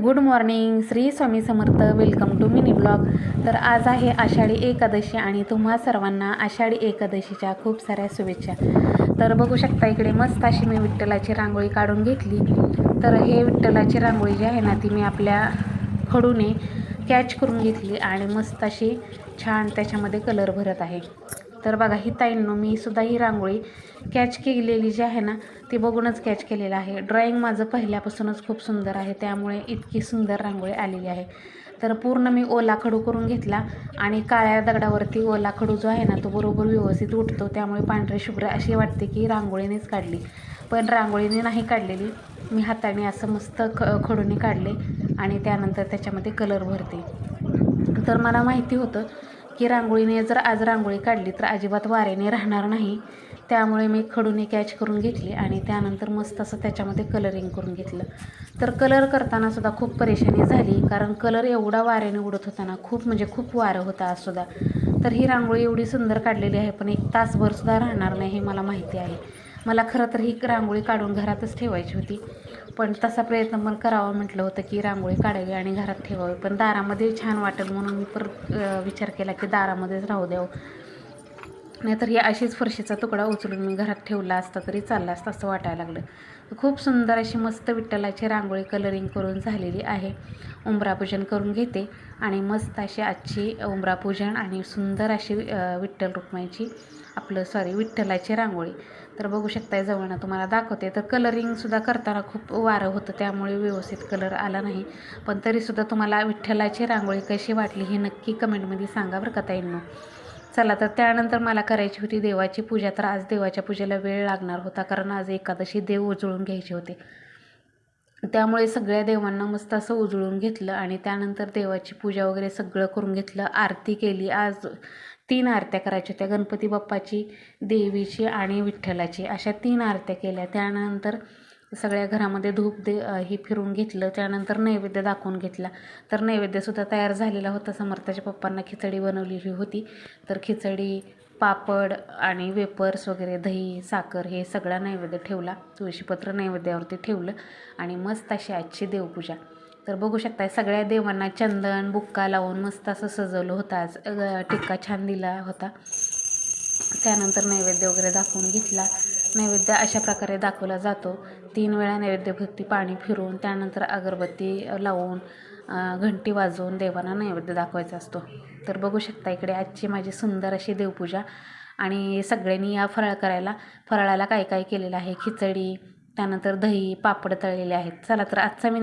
Good morning Shri Swami Samarth welcome to mini blog. तर आज आहे आषाढी एकादशी आणि तुम्हा सर्वांना आषाढी एकादशीच्या खूप साऱ्या शुभेच्छा. तर बघू शकता इकडे मस्त अशी मी विठ्ठलाची रांगोळी काढून घेतली. तर हे विठ्ठलाची रांगोळी जी आहे ना ती मी आपल्या खडूने कॅच करून घेतली आणि मस्त अशी छान त्याच्यामध्ये कलर भरत आहे. तर बघा ही ताईंनो मी सुद्धा ही रांगोळी कॅच केलेली जी आहे ना ती बघूनच कॅच केलेलं आहे. ड्रॉइंग माझं पहिल्यापासूनच खूप सुंदर आहे त्यामुळे इतकी सुंदर रांगोळी आलेली आहे. तर पूर्ण मी ओला खडू करून घेतला आणि काळ्या दगडावरती ओला खडू जो आहे ना तो बरोबर व्यवस्थित उठतो. त्यामुळे पांढरे शुभ्र अशी वाटते की रांगोळीनेच काढली. पण रांगोळीने नाही काढलेली. मी हाताने असं मस्त ख खडूने काढले आणि त्यानंतर त्याच्यामध्ये कलर भरते. तर मला माहिती होतं की रांगोळीने जर आज रांगोळी काढली तर अजिबात वाऱ्याने राहणार नाही. त्यामुळे मी खडूने कॅच करून घेतली आणि त्यानंतर मस्त असं त्याच्यामध्ये कलरिंग करून घेतलं. तर कलर करताना सुद्धा खूप परेशानी झाली कारण कलर एवढा वाऱ्याने उडत होता ना खूप म्हणजे खूप वारं होतं आजसुद्धा तर ही रांगोळी एवढी सुंदर काढलेली आहे पण एक तासभरसुद्धा राहणार नाही हे मला माहिती आहे. मला खरं तर ही रांगोळी काढून घरातच ठेवायची होती. पण तसा प्रयत्न पण करावा म्हटलं होतं की रांगोळी काढावी आणि घरात ठेवावी. पण दारामध्ये छान वाटेल म्हणून मी परत विचार केला की दारामध्येच राहू द्यावं. नाहीतर हे अशीच फरशीचा तुकडा उचलून मी घरात ठेवला असता तरी चालला असतं असं वाटायला लागलं. खूप सुंदर अशी मस्त विठ्ठलाची रांगोळी कलरिंग करून झालेली आहे. उमरापूजन करून घेते आणि मस्त अशी आजची उमरापूजन आणि सुंदर अशी विठ्ठल रुक्माईची आपलं सॉरी विठ्ठलाची रांगोळी. तर बघू शकताय जवळनं तुम्हाला दाखवते. तर कलरिंगसुद्धा करताना खूप वारं होतं त्यामुळे व्यवस्थित कलर आला नाही. पण तरीसुद्धा तुम्हाला विठ्ठलाची रांगोळी कशी वाटली हे नक्की कमेंटमध्ये सांगा बरं का ताईंनो. चला तर त्यानंतर मला करायची होती देवाची पूजा. तर आज देवाच्या पूजेला वेळ लागणार होता कारण आज एकादशी देव उजळून घ्यायचे होते. त्यामुळे सगळ्या देवांना मस्त असं उजळून घेतलं आणि त्यानंतर देवाची पूजा वगैरे सगळं करून घेतलं आरती केली. आज तीन आरत्या करायच्या होत्या गणपती बाप्पाची देवीची आणि विठ्ठलाची. अशा तीन आरत्या केल्या. त्यानंतर सगळ्या घरामध्ये धूप दे हे फिरून घेतलं. त्यानंतर नैवेद्य दाखवून घेतला. तर नैवेद्यसुद्धा तयार झालेला होता. समर्थाच्या पप्पांना खिचडी बनवलेली होती. तर खिचडी पापड आणि वेपर्स वगैरे दही साखर हे सगळा नैवेद्य ठेवला. तुळशीपत्र नैवेद्यावरती ठेवलं आणि मस्त अशी आजची देवपूजा. तर बघू शकता सगळ्या देवांना चंदन बुक्का लावून मस्त असं सजवलं होतं आज. टिक्का छान दिला होता. त्यानंतर नैवेद्य वगैरे दाखवून घेतला. नैवेद्य अशा प्रकारे दाखवला जातो. तीन वेळा नैवेद्यभक्ती पाणी फिरून त्यानंतर अगरबत्ती लावून घंटी वाजवून देवांना नैवेद्य दाखवायचा असतो. तर बघू शकता इकडे आजची माझी सुंदर अशी देवपूजा. आणि सगळ्यांनी या फराळ करायला फराळाला काय काय केलेलं आहे? खिचडी त्यानंतर दही पापड तळलेले आहेत. चला तर आजचा मी